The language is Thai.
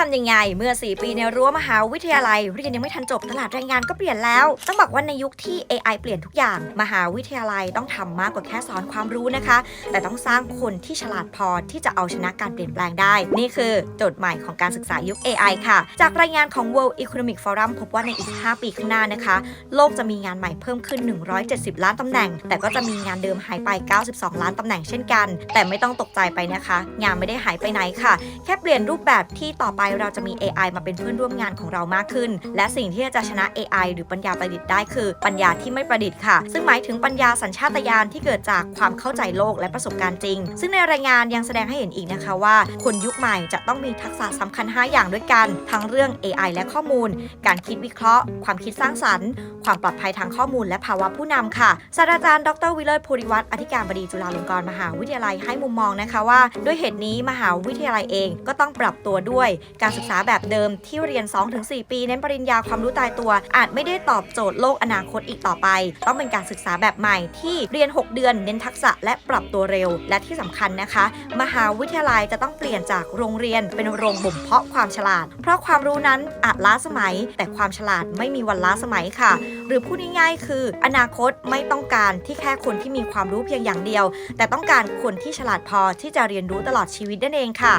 ทำยังไง เมื่อ 4 ปีในรั้วมหาวิทยาลัย เรียนยังไม่ทันจบตลาดแรงงานก็เปลี่ยนแล้ว ต้องบอกว่าในยุคที่ AI เปลี่ยนทุกอย่าง มหาวิทยาลัยต้องทำมากกว่าแค่สอนความรู้นะคะ แต่ต้องสร้างคนที่ฉลาดพอที่จะเอาชนะการเปลี่ยนแปลงได้ นี่คือโจทย์ใหม่ของการศึกษายุค AI ค่ะ จากรายงานของ World Economic Forum พบว่าในอีก 5 ปีข้างหน้านะคะ โลกจะมีงานใหม่เพิ่มขึ้น 170 ล้านตำแหน่ง แต่ก็จะมีงานเดิมหายไป 92 ล้านตำแหน่งเช่นกัน แต่ไม่ต้องตกใจไปนะคะ งานไม่ได้หายไปไหนค่ะ แค่เปลี่ยนรูปแบบที่ต่อไปเราจะมี AI มาเป็นเพื่อนร่วมงานของเรามากขึ้น และสิ่งที่จะชนะ AI หรือปัญญาประดิษฐ์ได้คือ ปัญญาที่ไม่ประดิษฐ์ค่ะ ซึ่งหมายถึงปัญญาสัญชาตญาณที่เกิดจากความเข้าใจโลกและประสบการณ์จริง ซึ่งในรายงานยังแสดงให้เห็นอีกนะคะว่า คนยุคใหม่จะต้องมีทักษะสำคัญ 5 อย่างด้วยกัน ทั้งเรื่อง AI และข้อมูล การคิดวิเคราะห์ ความคิดสร้างสรรค์ ความปลอดภัยทางข้อมูล และภาวะผู้นำค่ะศาสตราจารย์ดรวิเลศภูริวัฒน์อธิการบดีจุฬาลงกรณ์มหาวิทยาลัยให้มุมมองนะคะว่า ด้วยเหตุนี้มหาวิทยาลัยเองก็ต้องปรับตัวด้วยการศึกษาแบบเดิมที่เรียน 2-4 ปี เน้นปริญญาความรู้ตายตัว อาจไม่ได้ตอบโจทย์โลกอนาคตอีกต่อไป ต้องเป็นการศึกษาแบบใหม่ที่เรียน 6 เดือน เน้นทักษะและปรับตัวเร็ว และที่สำคัญนะคะ มหาวิทยาลัยจะต้องเปลี่ยนจากโรงเรียนเป็นโรงบ่มเพาะความฉลาด เพราะความรู้นั้นอาจล้าสมัย แต่ความฉลาดไม่มีวันล้าสมัยค่ะ หรือพูดง่ายๆ คือ อนาคตไม่ต้องการที่แค่คนที่มีความรู้เพียงอย่างเดียว แต่ต้องการคนที่ฉลาดพอที่จะเรียนรู้ตลอดชีวิตนั่นเองค่ะ